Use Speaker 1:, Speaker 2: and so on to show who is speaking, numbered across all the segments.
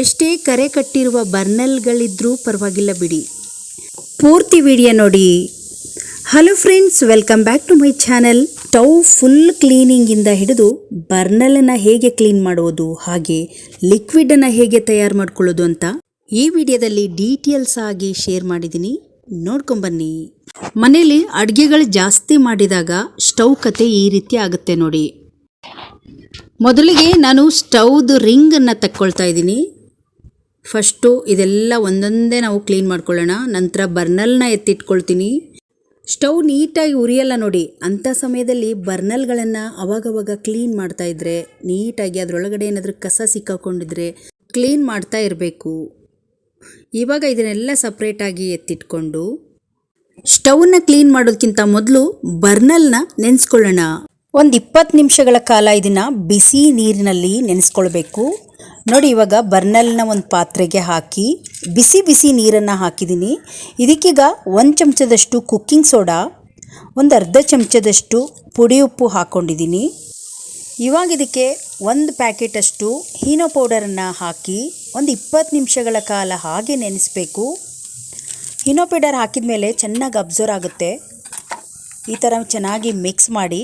Speaker 1: ಎಷ್ಟೇ ಕರೆ ಕಟ್ಟಿರುವ ಬರ್ನಲ್ಗಳಿದ್ರೂ ಪರವಾಗಿಲ್ಲ ಬಿಡಿ. ಪೂರ್ತಿ ವಿಡಿಯೋ ನೋಡಿ. Hello friends welcome back to my channel stove full ಕ್ಲೀನಿಂಗಿಂದ ಹಿಡಿದು ಬರ್ನಲನ್ನು ಹೇಗೆ ಕ್ಲೀನ್ ಮಾಡುವುದು, ಹಾಗೆ ಲಿಕ್ವಿಡನ್ನು ಹೇಗೆ ತಯಾರು ಮಾಡ್ಕೊಳ್ಳೋದು ಅಂತ ಈ ವಿಡಿಯೋದಲ್ಲಿ ಡೀಟೇಲ್ಸ್ ಆಗಿ ಶೇರ್ ಮಾಡಿದ್ದೀನಿ. ನೋಡ್ಕೊಂಬನ್ನಿ ಮನೇಲಿ ಅಡುಗೆಗಳು ಜಾಸ್ತಿ ಮಾಡಿದಾಗ ಸ್ಟವ್ ಕತೆ ಈ ರೀತಿ ಆಗುತ್ತೆ ನೋಡಿ. ಮೊದಲಿಗೆ ನಾನು ಸ್ಟವ್ದು ರಿಂಗನ್ನು ತಕ್ಕೊಳ್ತಾ ಇದ್ದೀನಿ. ಫಸ್ಟು ಇದೆಲ್ಲ ಒಂದೊಂದೇ ನಾವು ಕ್ಲೀನ್ ಮಾಡ್ಕೊಳ್ಳೋಣ. ನಂತರ ಬರ್ನಲ್ನ ಎತ್ತಿಟ್ಕೊಳ್ತೀನಿ. ಸ್ಟವ್ ನೀಟಾಗಿ ಉರಿಯಲ್ಲ ನೋಡಿ. ಅಂಥ ಸಮಯದಲ್ಲಿ ಬರ್ನಲ್ಗಳನ್ನು ಅವಾಗವಾಗ ಕ್ಲೀನ್ ಮಾಡ್ತಾ ಇದ್ರೆ, ನೀಟಾಗಿ ಅದರೊಳಗಡೆ ಏನಾದರೂ ಕಸ ಸಿಕ್ಕಾಕೊಂಡಿದ್ರೆ ಕ್ಲೀನ್ ಮಾಡ್ತಾ ಇರಬೇಕು. ಇವಾಗ ಇದನ್ನೆಲ್ಲ ಸಪ್ರೇಟಾಗಿ ಎತ್ತಿಟ್ಕೊಂಡು ಸ್ಟವ್ನ ಕ್ಲೀನ್ ಮಾಡೋದಕ್ಕಿಂತ ಮೊದಲು ಬರ್ನಲ್ನ ನೆನೆಸ್ಕೊಳ್ಳೋಣ. ಒಂದು ಇಪ್ಪತ್ತು ನಿಮಿಷಗಳ ಕಾಲ ಇದನ್ನು ಬಿಸಿ ನೀರಿನಲ್ಲಿ ನೆನೆಸ್ಕೊಳ್ಬೇಕು. ನೋಡಿ ಇವಾಗ ಬರ್ನಲ್ನ ಒಂದು ಪಾತ್ರೆಗೆ ಹಾಕಿ ಬಿಸಿ ಬಿಸಿ ನೀರನ್ನು ಹಾಕಿದ್ದೀನಿ ಇದಕ್ಕೀಗ ಒಂದು ಚಮಚದಷ್ಟು ಕುಕ್ಕಿಂಗ್ ಸೋಡಾ, ಒಂದು ಅರ್ಧ ಚಮಚದಷ್ಟು ಪುಡಿ ಉಪ್ಪು ಹಾಕ್ಕೊಂಡಿದ್ದೀನಿ ಇವಾಗ ಇದಕ್ಕೆ ಒಂದು ಪ್ಯಾಕೆಟಷ್ಟು ಹೀನೋ ಪೌಡರನ್ನು ಹಾಕಿ ಒಂದು ಇಪ್ಪತ್ತು ನಿಮಿಷಗಳ ಕಾಲ ಹಾಗೆ ನೆನೆಸಬೇಕು. ಹೀನೋ ಪೌಡರ್ ಹಾಕಿದ ಮೇಲೆ ಚೆನ್ನಾಗಿ ಅಬ್ಸರ್ವ್ ಆಗುತ್ತೆ. ಈ ಥರ ಚೆನ್ನಾಗಿ ಮಿಕ್ಸ್ ಮಾಡಿ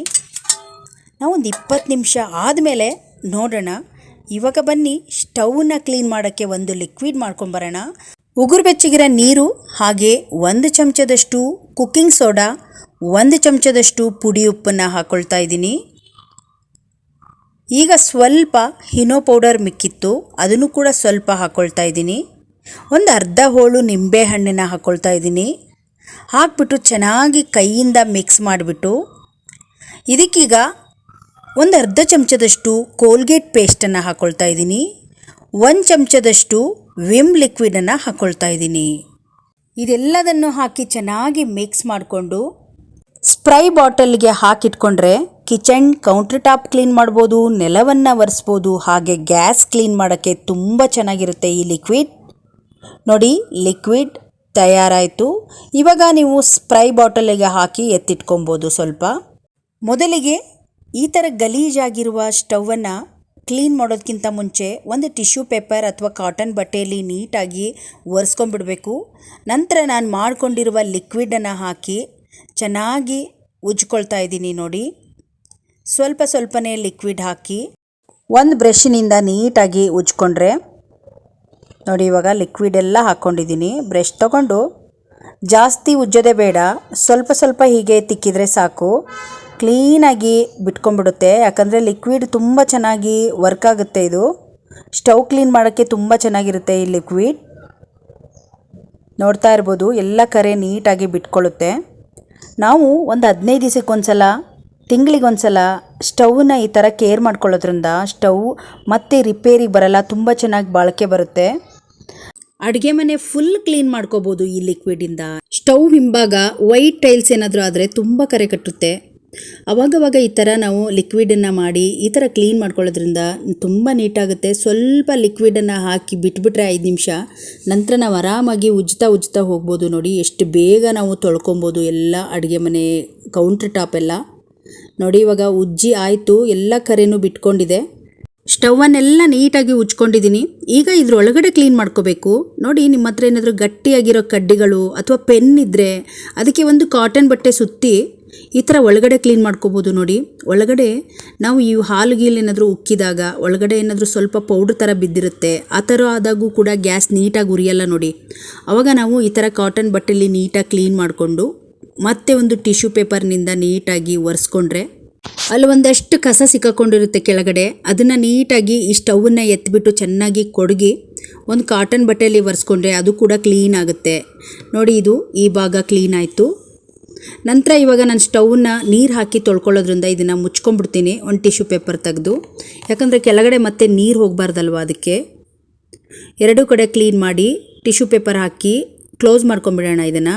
Speaker 1: ನಾವು ಒಂದು ಇಪ್ಪತ್ತು ನಿಮಿಷ ಆದಮೇಲೆ ನೋಡೋಣ. ಇವಾಗ ಬನ್ನಿ, ಸ್ಟವ್ನ ಕ್ಲೀನ್ ಮಾಡೋಕ್ಕೆ ಒಂದು ಲಿಕ್ವಿಡ್ ಮಾಡ್ಕೊಂಬರೋಣ ಉಗುರು ಬೆಚ್ಚಗಿರೋ ನೀರು, ಹಾಗೆ ಒಂದು ಚಮಚದಷ್ಟು ಕುಕ್ಕಿಂಗ್ ಸೋಡಾ, ಒಂದು ಚಮಚದಷ್ಟು ಪುಡಿ ಉಪ್ಪನ್ನು ಹಾಕ್ಕೊಳ್ತಾ ಇದ್ದೀನಿ. ಈಗ ಸ್ವಲ್ಪ ಹಿನೋ ಪೌಡರ್ ಮಿಕ್ಕಿತ್ತು, ಅದನ್ನು ಕೂಡ ಸ್ವಲ್ಪ ಹಾಕ್ಕೊಳ್ತಾ ಇದ್ದೀನಿ. ಒಂದು ಅರ್ಧ ಹೋಳು ನಿಂಬೆ ಹಣ್ಣನ್ನು ಹಾಕ್ಕೊಳ್ತಾ ಇದ್ದೀನಿ. ಹಾಕ್ಬಿಟ್ಟು ಚೆನ್ನಾಗಿ ಕೈಯಿಂದ ಮಿಕ್ಸ್ ಮಾಡಿಬಿಟ್ಟು, ಇದಕ್ಕೀಗ ಒಂದು ಅರ್ಧ ಚಮಚದಷ್ಟು ಕೋಲ್ಗೇಟ್ ಪೇಸ್ಟನ್ನು ಹಾಕ್ಕೊಳ್ತಾ ಇದ್ದೀನಿ. ಒಂದು ಚಮಚದಷ್ಟು ವಿಮ್ ಲಿಕ್ವಿಡನ್ನು ಹಾಕ್ಕೊಳ್ತಾ ಇದ್ದೀನಿ. ಇದೆಲ್ಲದನ್ನು ಹಾಕಿ ಚೆನ್ನಾಗಿ ಮಿಕ್ಸ್ ಮಾಡಿಕೊಂಡು ಸ್ಪ್ರೈ ಬಾಟಲ್ಗೆ ಹಾಕಿಟ್ಕೊಂಡ್ರೆ ಕಿಚನ್ ಕೌಂಟರ್ ಟಾಪ್ ಕ್ಲೀನ್ ಮಾಡ್ಬೋದು, ನೆಲವನ್ನು ಒರೆಸ್ಬೋದು, ಹಾಗೆ ಗ್ಯಾಸ್ ಕ್ಲೀನ್ ಮಾಡೋಕ್ಕೆ ತುಂಬ ಚೆನ್ನಾಗಿರುತ್ತೆ ಈ ಲಿಕ್ವಿಡ್ ನೋಡಿ ಲಿಕ್ವಿಡ್ ತಯಾರಾಯಿತು. ಇವಾಗ ನೀವು ಸ್ಪ್ರೈ ಬಾಟಲಿಗೆ ಹಾಕಿ ಎತ್ತಿಟ್ಕೊಬೋದು ಸ್ವಲ್ಪ. ಮೊದಲಿಗೆ ಈ ಥರ ಗಲೀಜಾಗಿರುವ ಸ್ಟವನ್ನು ಕ್ಲೀನ್ ಮಾಡೋದಕ್ಕಿಂತ ಮುಂಚೆ ಒಂದು ಟಿಶ್ಯೂ ಪೇಪರ್ ಅಥವಾ ಕಾಟನ್ ಬಟ್ಟೆಯಲ್ಲಿ ನೀಟಾಗಿ ಒರೆಸ್ಕೊಂಡ್ಬಿಡಬೇಕು. ನಂತರ ನಾನು ಮಾಡಿಕೊಂಡಿರುವ ಲಿಕ್ವಿಡನ್ನು ಹಾಕಿ ಚೆನ್ನಾಗಿ ಉಜ್ಕೊಳ್ತಾ ಇದ್ದೀನಿ ನೋಡಿ. ಸ್ವಲ್ಪ ಸ್ವಲ್ಪನೇ ಲಿಕ್ವಿಡ್ ಹಾಕಿ ಒಂದು ಬ್ರಷ್ನಿಂದ ನೀಟಾಗಿ ಉಜ್ಕೊಂಡ್ರೆ ನೋಡಿ ಇವಾಗ ಲಿಕ್ವಿಡ್ ಎಲ್ಲ ಹಾಕ್ಕೊಂಡಿದ್ದೀನಿ ಬ್ರಷ್ ತಗೊಂಡು ಜಾಸ್ತಿ ಉಜ್ಜೋದೇ ಬೇಡ. ಸ್ವಲ್ಪ ಸ್ವಲ್ಪ ಹೀಗೆ ತಿಕ್ಕಿದರೆ ಸಾಕು. ಕ್ಲೀನಾಗಿ ಬಿಟ್ಕೊಂಡ್ಬಿಡುತ್ತೆ. ಯಾಕಂದರೆ ಲಿಕ್ವಿಡ್ ತುಂಬ ಚೆನ್ನಾಗಿ ವರ್ಕ್ ಆಗುತ್ತೆ ಇದು. ಸ್ಟವ್ ಕ್ಲೀನ್ ಮಾಡೋಕ್ಕೆ ತುಂಬ ಚೆನ್ನಾಗಿರುತ್ತೆ ಈ ಲಿಕ್ವಿಡ್ ನೋಡ್ತಾ ಇರ್ಬೋದು, ಎಲ್ಲ ಕರೆ ನೀಟಾಗಿ ಬಿಟ್ಕೊಳ್ಳುತ್ತೆ. ನಾವು ಒಂದು ಹದಿನೈದು ದಿವಸಕ್ಕೊಂದ್ಸಲ ತಿಂಗಳಿಗೊಂದ್ಸಲ ಸ್ಟವ್ನ ಈ ಥರ ಕೇರ್ ಮಾಡ್ಕೊಳ್ಳೋದ್ರಿಂದ ಸ್ಟೌವ್ ಮತ್ತೆ ರಿಪೇರಿ ಬರಲ್ಲ, ತುಂಬ ಚೆನ್ನಾಗಿ ಬಾಳಿಕೆ ಬರುತ್ತೆ. ಅಡುಗೆ ಮನೆ ಫುಲ್ ಕ್ಲೀನ್ ಮಾಡ್ಕೋಬೋದು ಈ ಲಿಕ್ವಿಡಿಂದ ಸ್ಟವ್ ಹಿಂಭಾಗ ವೈಟ್ ಟೈಲ್ಸ್ ಏನಾದರೂ ಆದರೆ ತುಂಬ ಕರೆ ಕಟ್ಟುತ್ತೆ. ಅವಾಗವಾಗ ಈ ಥರ ನಾವು ಲಿಕ್ವಿಡನ್ನು ಮಾಡಿ ಈ ಥರ ಕ್ಲೀನ್ ಮಾಡ್ಕೊಳ್ಳೋದ್ರಿಂದ ತುಂಬ ನೀಟಾಗುತ್ತೆ. ಸ್ವಲ್ಪ ಲಿಕ್ವಿಡನ್ನು ಹಾಕಿ ಬಿಟ್ಬಿಟ್ರೆ ಐದು ನಿಮಿಷ, ನಂತರ ನಾವು ಆರಾಮಾಗಿ ಉಜ್ತಾ ಉಜ್ತಾ ಹೋಗ್ಬೋದು ನೋಡಿ. ಎಷ್ಟು ಬೇಗ ನಾವು ತೊಳ್ಕೊಬೋದು ಎಲ್ಲ ಅಡುಗೆ ಮನೆ ಕೌಂಟ್ರ್ ಟಾಪ್ ಎಲ್ಲ. ನೋಡಿ ಇವಾಗ ಉಜ್ಜಿ ಆಯಿತು, ಎಲ್ಲ ಕರೆನೂ ಬಿಟ್ಕೊಂಡಿದೆ. ಸ್ಟವನ್ನೆಲ್ಲ ನೀಟಾಗಿ ಉಜ್ಕೊಂಡಿದ್ದೀನಿ. ಈಗ ಇದ್ರೊಳಗಡೆ ಕ್ಲೀನ್ ಮಾಡ್ಕೋಬೇಕು. ನೋಡಿ, ನಿಮ್ಮ ಹತ್ರ ಏನಾದರೂ ಗಟ್ಟಿಯಾಗಿರೋ ಕಡ್ಡಿಗಳು ಅಥವಾ ಪೆನ್ ಇದ್ದರೆ ಅದಕ್ಕೆ ಒಂದು ಕಾಟನ್ ಬಟ್ಟೆ ಸುತ್ತಿ ಈ ಥರ ಒಳಗಡೆ ಕ್ಲೀನ್ ಮಾಡ್ಕೋಬೋದು ನೋಡಿ. ಒಳಗಡೆ ನಾವು ಈ ಹಾಲು ಗೀಲ್ ಏನಾದರೂ ಉಕ್ಕಿದಾಗ, ಒಳಗಡೆ ಏನಾದರೂ ಸ್ವಲ್ಪ ಪೌಡ್ರ್ ಥರ ಬಿದ್ದಿರುತ್ತೆ, ಆ ಥರ ಆದಾಗೂ ಕೂಡ ಗ್ಯಾಸ್ ನೀಟಾಗಿ ಉರಿಯಲ್ಲ ನೋಡಿ. ಆವಾಗ ನಾವು ಈ ಥರ ಕಾಟನ್ ಬಟ್ಟೆಲಿ ನೀಟಾಗಿ ಕ್ಲೀನ್ ಮಾಡಿಕೊಂಡು ಮತ್ತೆ ಒಂದು ಟಿಶ್ಯೂ ಪೇಪರ್ನಿಂದ ನೀಟಾಗಿ ಒರೆಸ್ಕೊಂಡ್ರೆ ಅಲ್ಲಿ ಒಂದಷ್ಟು ಕಸ ಸಿಕ್ಕಾಕೊಂಡಿರುತ್ತೆ ಕೆಳಗಡೆ. ಅದನ್ನು ನೀಟಾಗಿ ಈ ಸ್ಟವನ್ನು ಎತ್ತಿಬಿಟ್ಟು ಚೆನ್ನಾಗಿ ಕೊಡಗಿ ಒಂದು ಕಾಟನ್ ಬಟ್ಟೆಯಲ್ಲಿ ಒರೆಸ್ಕೊಂಡ್ರೆ ಅದು ಕೂಡ ಕ್ಲೀನ್ ಆಗುತ್ತೆ. ನೋಡಿ ಇದು ಈ ಭಾಗ ಕ್ಲೀನ್ ಆಯಿತು. ನಂತರ ಇವಾಗ ನಾನು ಸ್ಟವನ್ನ ನೀರು ಹಾಕಿ ತೊಳ್ಕೊಳ್ಳೋದ್ರಿಂದ ಇದನ್ನು ಮುಚ್ಕೊಂಡ್ಬಿಡ್ತೀನಿ. ಒಂದು ಟಿಶ್ಯೂ ಪೇಪರ್ ತೆಗೆದು. ಯಾಕಂದರೆ ಕೆಳಗಡೆ ಮತ್ತೆ ನೀರು ಹೋಗಬಾರ್ದಲ್ವ ಅದಕ್ಕೆ. ಎರಡೂ ಕಡೆ ಕ್ಲೀನ್ ಮಾಡಿ ಟಿಶ್ಯೂ ಪೇಪರ್ ಹಾಕಿ ಕ್ಲೋಸ್ ಮಾಡ್ಕೊಂಬಿಡೋಣ ಇದನ್ನು.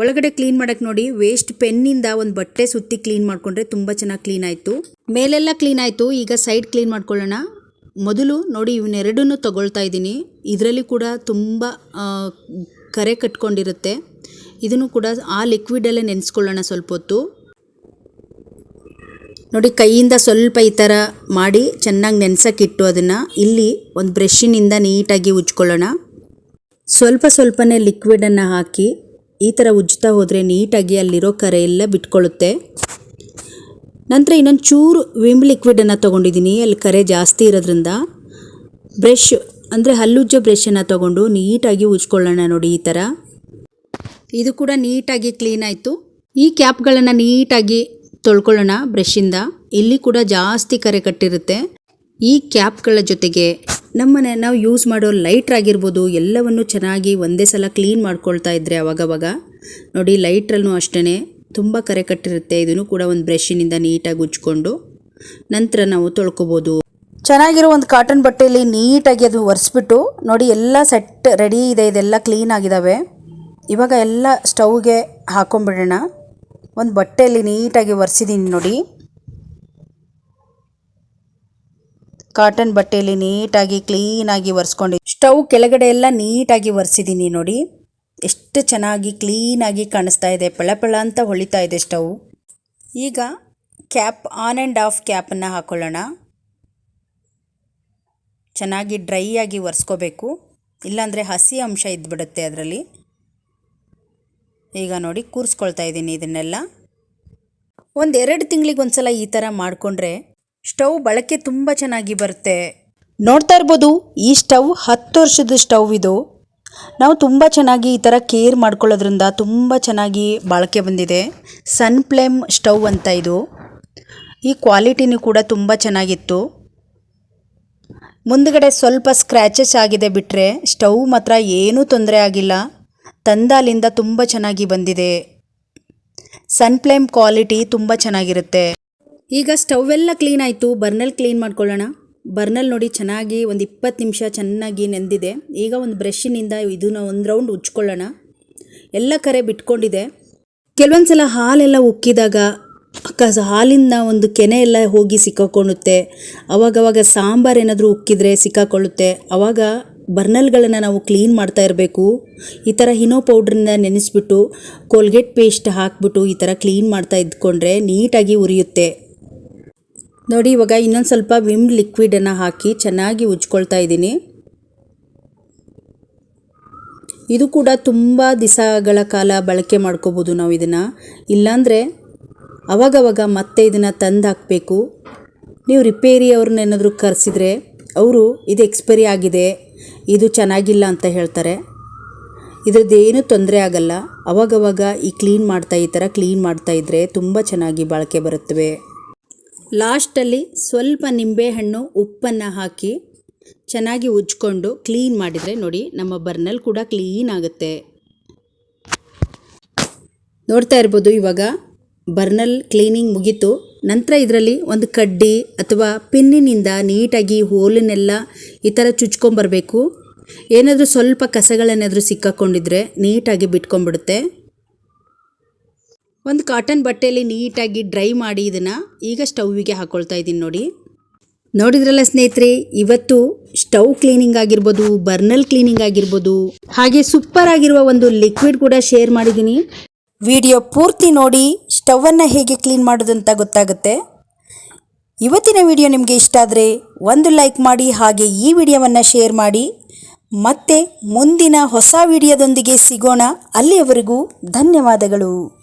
Speaker 1: ಒಳಗಡೆ ಕ್ಲೀನ್ ಮಾಡೋಕ್ಕೆ ನೋಡಿ ವೇಸ್ಟ್ ಪೆನ್ನಿಂದ ಒಂದು ಬಟ್ಟೆ ಸುತ್ತಿ ಕ್ಲೀನ್ ಮಾಡಿಕೊಂಡ್ರೆ ತುಂಬ ಚೆನ್ನಾಗಿ ಕ್ಲೀನ್ ಆಯಿತು. ಮೇಲೆಲ್ಲ ಕ್ಲೀನ್ ಆಯಿತು, ಈಗ ಸೈಡ್ ಕ್ಲೀನ್ ಮಾಡ್ಕೊಳ್ಳೋಣ. ಮೊದಲು ನೋಡಿ ಇವನ್ನೆರಡನ್ನೂ ತಗೊಳ್ತಾ ಇದ್ದೀನಿ. ಇದರಲ್ಲಿ ಕೂಡ ತುಂಬ ಕರೆ ಕಟ್ಕೊಂಡಿರುತ್ತೆ. ಇದನ್ನು ಕೂಡ ಆ ಲಿಕ್ವಿಡಲ್ಲೇ ನೆನೆಸ್ಕೊಳ್ಳೋಣ ಸ್ವಲ್ಪ ಹೊತ್ತು. ನೋಡಿ, ಕೈಯಿಂದ ಸ್ವಲ್ಪ ಈ ಥರ ಮಾಡಿ ಚೆನ್ನಾಗಿ ನೆನೆಸೋಕ್ಕಿಟ್ಟು ಅದನ್ನು ಇಲ್ಲಿ ಒಂದು ಬ್ರಷಿನಿಂದ ನೀಟಾಗಿ ಉಜ್ಕೊಳ್ಳೋಣ. ಸ್ವಲ್ಪ ಸ್ವಲ್ಪನೇ ಲಿಕ್ವಿಡನ್ನು ಹಾಕಿ ಈ ಥರ ಉಜ್ತಾ ಹೋದರೆ ನೀಟಾಗಿ ಅಲ್ಲಿರೋ ಕರೆ ಎಲ್ಲ ಬಿಟ್ಕೊಳ್ಳುತ್ತೆ. ನಂತರ ಇನ್ನೊಂದು ಚೂರು ವಿಮ್ ಲಿಕ್ವಿಡನ್ನು ತೊಗೊಂಡಿದ್ದೀನಿ, ಅಲ್ಲಿ ಕರೆ ಜಾಸ್ತಿ ಇರೋದ್ರಿಂದ. ಬ್ರಷ್ ಅಂದರೆ ಹಲ್ಲುಜ್ಜೋ ಬ್ರಷನ್ನು ತೊಗೊಂಡು ನೀಟಾಗಿ ಉಜ್ಕೊಳ್ಳೋಣ ನೋಡಿ ಈ ಥರ. ಇದು ಕೂಡ ನೀಟಾಗಿ ಕ್ಲೀನ್ ಆಯಿತು. ಈ ಕ್ಯಾಪ್ಗಳನ್ನು ನೀಟಾಗಿ ತೊಳ್ಕೊಳ್ಳೋಣ ಬ್ರಷಿಂದ ಇಲ್ಲಿ ಕೂಡ ಜಾಸ್ತಿ ಕರೆ ಕಟ್ಟಿರುತ್ತೆ. ಈ ಕ್ಯಾಪ್ಗಳ ಜೊತೆಗೆ ನಮ್ಮನೆ ನಾವು ಯೂಸ್ ಮಾಡೋ ಲೈಟ್ರ್ ಆಗಿರ್ಬೋದು, ಎಲ್ಲವನ್ನು ಚೆನ್ನಾಗಿ ಒಂದೇ ಸಲ ಕ್ಲೀನ್ ಮಾಡ್ಕೊಳ್ತಾ ಇದ್ದರೆ ಅವಾಗವಾಗ. ನೋಡಿ ಲೈಟ್ರಲ್ಲೂ ಅಷ್ಟೇ ತುಂಬ ಕರೆ ಕಟ್ಟಿರುತ್ತೆ. ಇದನ್ನು ಕೂಡ ಒಂದು ಬ್ರಷಿನಿಂದ ನೀಟಾಗಿ ಉಜ್ಕೊಂಡು ನಂತರ ನಾವು ತೊಳ್ಕೊಬೋದು. ಚೆನ್ನಾಗಿರೋ ಒಂದು ಕಾಟನ್ ಬಟ್ಟೆಯಲ್ಲಿ ನೀಟಾಗಿ ಅದು ಒರೆಸ್ಬಿಟ್ಟು ನೋಡಿ ಎಲ್ಲ ಸೆಟ್ ರೆಡಿ ಇದೆ. ಇದೆಲ್ಲ ಕ್ಲೀನ್ ಆಗಿದ್ದಾವೆ ಇವಾಗ ಎಲ್ಲ ಸ್ಟವ್ಗೆ ಹಾಕೊಂಡ್ಬಿಡೋಣ ಒಂದು ಬಟ್ಟೆಯಲ್ಲಿ ನೀಟಾಗಿ ಒರೆಸಿದ್ದೀನಿ ನೋಡಿ. ಕಾಟನ್ ಬಟ್ಟೆಯಲ್ಲಿ ನೀಟಾಗಿ, ಕ್ಲೀನಾಗಿ ಒರೆಸ್ಕೊಂಡು ಸ್ಟವ್ ಕೆಳಗಡೆ ಎಲ್ಲ ನೀಟಾಗಿ ಒರೆಸಿದ್ದೀನಿ ನೋಡಿ. ಎಷ್ಟು ಚೆನ್ನಾಗಿ ಕ್ಲೀನಾಗಿ ಕಾಣಿಸ್ತಾ ಇದೆ ಪಳ ಅಂತ ಹೊಳಿತಾ ಇದೆ ಸ್ಟವ್. ಈಗ ಕ್ಯಾಪ್ ಆನ್ ಆ್ಯಂಡ್ ಆಫ್ ಕ್ಯಾಪನ್ನು ಹಾಕೊಳ್ಳೋಣ. ಚೆನ್ನಾಗಿ ಡ್ರೈ ಆಗಿ ಒರೆಸ್ಕೋಬೇಕು. ಇಲ್ಲಾಂದರೆ ಹಸಿ ಅಂಶ ಇದ್ಬಿಡುತ್ತೆ ಅದರಲ್ಲಿ. ಈಗ ನೋಡಿ ಕೂರಿಸ್ಕೊಳ್ತಾ ಇದ್ದೀನಿ ಇದನ್ನೆಲ್ಲ. ಒಂದು ಎರಡು ತಿಂಗಳಿಗೆ ಒಂದ್ಸಲ ಈ ಥರ ಮಾಡಿಕೊಂಡ್ರೆ ಸ್ಟವ್ ಬಳಕೆ ತುಂಬ ಚೆನ್ನಾಗಿ ಬರುತ್ತೆ. ನೋಡ್ತಾ ಇರ್ಬೋದು, ಈ ಸ್ಟವ್ ಹತ್ತು ವರ್ಷದ ಸ್ಟವ್ ಇದು. ನಾವು ತುಂಬ ಚೆನ್ನಾಗಿ ಈ ಥರ ಕೇರ್ ಮಾಡ್ಕೊಳ್ಳೋದ್ರಿಂದ ತುಂಬ ಚೆನ್ನಾಗಿ ಬಾಳಿಕೆ ಬಂದಿದೆ. ಸನ್ ಫ್ಲೇಮ್ ಸ್ಟವ್ ಅಂತ ಇದು. ಈ ಕ್ವಾಲಿಟಿನೂ ಕೂಡ ತುಂಬ ಚೆನ್ನಾಗಿತ್ತು. ಮುಂದ್ಗಡೆ ಸ್ವಲ್ಪ ಸ್ಕ್ರ್ಯಾಚಸ್ ಆಗಿದೆ ಬಿಟ್ಟರೆ ಸ್ಟವ್ ಮಾತ್ರ ಏನೂ ತೊಂದರೆ ಆಗಿಲ್ಲ. ತಂದಾಲಿಂದ ತುಂಬ ಚೆನ್ನಾಗಿ ಬಂದಿದೆ. ಸನ್ ಫ್ಲೇಮ್ ಕ್ವಾಲಿಟಿ ತುಂಬ ಚೆನ್ನಾಗಿರುತ್ತೆ. ಈಗ ಸ್ಟವ್ ಎಲ್ಲ ಕ್ಲೀನ್ ಆಯಿತು. ಬರ್ನಲ್ಲಿ ಕ್ಲೀನ್ ಮಾಡ್ಕೊಳ್ಳೋಣ. ಬರ್ನಲ್ಲಿ ನೋಡಿ ಚೆನ್ನಾಗಿ ಒಂದು ಇಪ್ಪತ್ತು ನಿಮಿಷ ಚೆನ್ನಾಗಿ ನೆಂದಿದೆ. ಈಗ ಒಂದು ಬ್ರಷಿನಿಂದ ಇದನ್ನ ಒಂದು ರೌಂಡ್ ಉಜ್ಕೊಳ್ಳೋಣ. ಎಲ್ಲ ಕರೆ ಬಿಟ್ಕೊಂಡಿದೆ. ಕೆಲವೊಂದು ಸಲ ಹಾಲೆಲ್ಲ ಉಕ್ಕಿದಾಗ ಕ ಹಾಲಿನ ಒಂದು ಕೆನೆ ಎಲ್ಲ ಹೋಗಿ ಸಿಕ್ಕಾಕೊಳ್ಳುತ್ತೆ. ಅವಾಗವಾಗ ಸಾಂಬಾರು ಏನಾದರೂ ಉಕ್ಕಿದ್ರೆ ಸಿಕ್ಕಾಕೊಳ್ಳುತ್ತೆ. ಅವಾಗ ಬರ್ನಲ್ಗಳನ್ನು ನಾವು ಕ್ಲೀನ್ ಮಾಡ್ತಾ ಇರಬೇಕು. ಈ ಥರ ಹಿನೋ ಪೌಡ್ರನ್ನ ನೆನೆಸ್ಬಿಟ್ಟು, ಕೋಲ್ಗೇಟ್ ಪೇಸ್ಟ್ ಹಾಕ್ಬಿಟ್ಟು ಈ ಥರ ಕ್ಲೀನ್ ಮಾಡ್ತಾ ಇದ್ಕೊಂಡ್ರೆ ನೀಟಾಗಿ ಉರಿಯುತ್ತೆ. ನೋಡಿ, ಇವಾಗ ಇನ್ನೊಂದು ಸ್ವಲ್ಪ ವಿಮ್ ಲಿಕ್ವಿಡನ್ನು ಹಾಕಿ ಚೆನ್ನಾಗಿ ಉಜ್ಕೊಳ್ತಾ ಇದ್ದೀನಿ. ಇದು ಕೂಡ ತುಂಬ ದಿಸಗಳ ಕಾಲ ಬಳಕೆ ಮಾಡ್ಕೋಬೋದು ನಾವು ಇದನ್ನು. ಇಲ್ಲಾಂದರೆ ಅವಾಗವಾಗ ಮತ್ತೆ ಇದನ್ನು ತಂದು ಹಾಕಬೇಕು. ನೀವು ರಿಪೇರಿ ಅವ್ರನ್ನೇನಾದರೂ ಕರೆಸಿದ್ರೆ, ಅವರು ಇದು ಎಕ್ಸ್ಪೈರಿ ಆಗಿದೆ. ಇದು ಚೆನ್ನಾಗಿಲ್ಲ ಅಂತ ಹೇಳ್ತಾರೆ. ಇದರದ್ದೇನು ತೊಂದರೆ ಆಗಲ್ಲ. ಅವಾಗವಾಗ ಈ ಕ್ಲೀನ್ ಮಾಡ್ತಾ, ಈ ಥರ ಕ್ಲೀನ್ ಮಾಡ್ತಾ ಇದ್ದರೆ ತುಂಬ ಚೆನ್ನಾಗಿ ಬಾಳಿಕೆ ಬರುತ್ತವೆ. ಲಾಸ್ಟಲ್ಲಿ ಸ್ವಲ್ಪ ನಿಂಬೆಹಣ್ಣು, ಉಪ್ಪನ್ನು ಹಾಕಿ ಚೆನ್ನಾಗಿ ಉಜ್ಕೊಂಡು ಕ್ಲೀನ್ ಮಾಡಿದರೆ ನೋಡಿ ನಮ್ಮ ಬರ್ನಲ್ ಕೂಡ ಕ್ಲೀನ್ ಆಗುತ್ತೆ. ನೋಡ್ತಾ ಇರ್ಬೋದು ಇವಾಗ ಬರ್ನಲ್ ಕ್ಲೀನಿಂಗ್ ಮುಗೀತು. ನಂತರ ಇದರಲ್ಲಿ ಒಂದು ಕಡ್ಡಿ ಅಥವಾ ಪಿನ್ನಿನಿಂದ ನೀಟಾಗಿ ಹೋಲನ್ನೆಲ್ಲ ಈ ಥರ ಚುಚ್ಕೊಂಬರ್ಬೇಕು. ಏನಾದರೂ ಸ್ವಲ್ಪ ಕಸಗಳೇನಾದರೂ ಸಿಕ್ಕಾಕೊಂಡಿದ್ರೆ ನೀಟಾಗಿ ಬಿಟ್ಕೊಂಡ್ಬಿಡುತ್ತೆ. ಒಂದು ಕಾಟನ್ ಬಟ್ಟೆಯಲ್ಲಿ ನೀಟಾಗಿ ಡ್ರೈ ಮಾಡಿ ಇದನ್ನು ಈಗ ಸ್ಟವ್ವಿಗೆ ಹಾಕ್ಕೊಳ್ತಾ ಇದ್ದೀನಿ ನೋಡಿ. ನೋಡಿದ್ರಲ್ಲ ಸ್ನೇಹಿತರೆ, ಇವತ್ತು ಸ್ಟವ್ ಕ್ಲೀನಿಂಗ್ ಆಗಿರ್ಬೋದು, ಬರ್ನಲ್ ಕ್ಲೀನಿಂಗ್ ಆಗಿರ್ಬೋದು, ಹಾಗೆ ಸೂಪರ್ ಆಗಿರುವ ಒಂದು ಲಿಕ್ವಿಡ್ ಕೂಡ ಶೇರ್ ಮಾಡಿದ್ದೀನಿ. ವಿಡಿಯೋ ಪೂರ್ತಿ ನೋಡಿ ಸ್ಟವನ್ನು ಹೇಗೆ ಕ್ಲೀನ್ ಮಾಡೋದು ಅಂತ ಗೊತ್ತಾಗುತ್ತೆ. ಇವತ್ತಿನ ವಿಡಿಯೋ ನಿಮಗೆ ಇಷ್ಟ ಆದರೆ ಒಂದು ಲೈಕ್ ಮಾಡಿ, ಹಾಗೆ ಈ ವಿಡಿಯೋವನ್ನು ಶೇರ್ ಮಾಡಿ. ಮತ್ತೆ ಮುಂದಿನ ಹೊಸ ವಿಡಿಯೋದೊಂದಿಗೆ ಸಿಗೋಣ. ಅಲ್ಲಿಯವರೆಗೂ ಧನ್ಯವಾದಗಳು.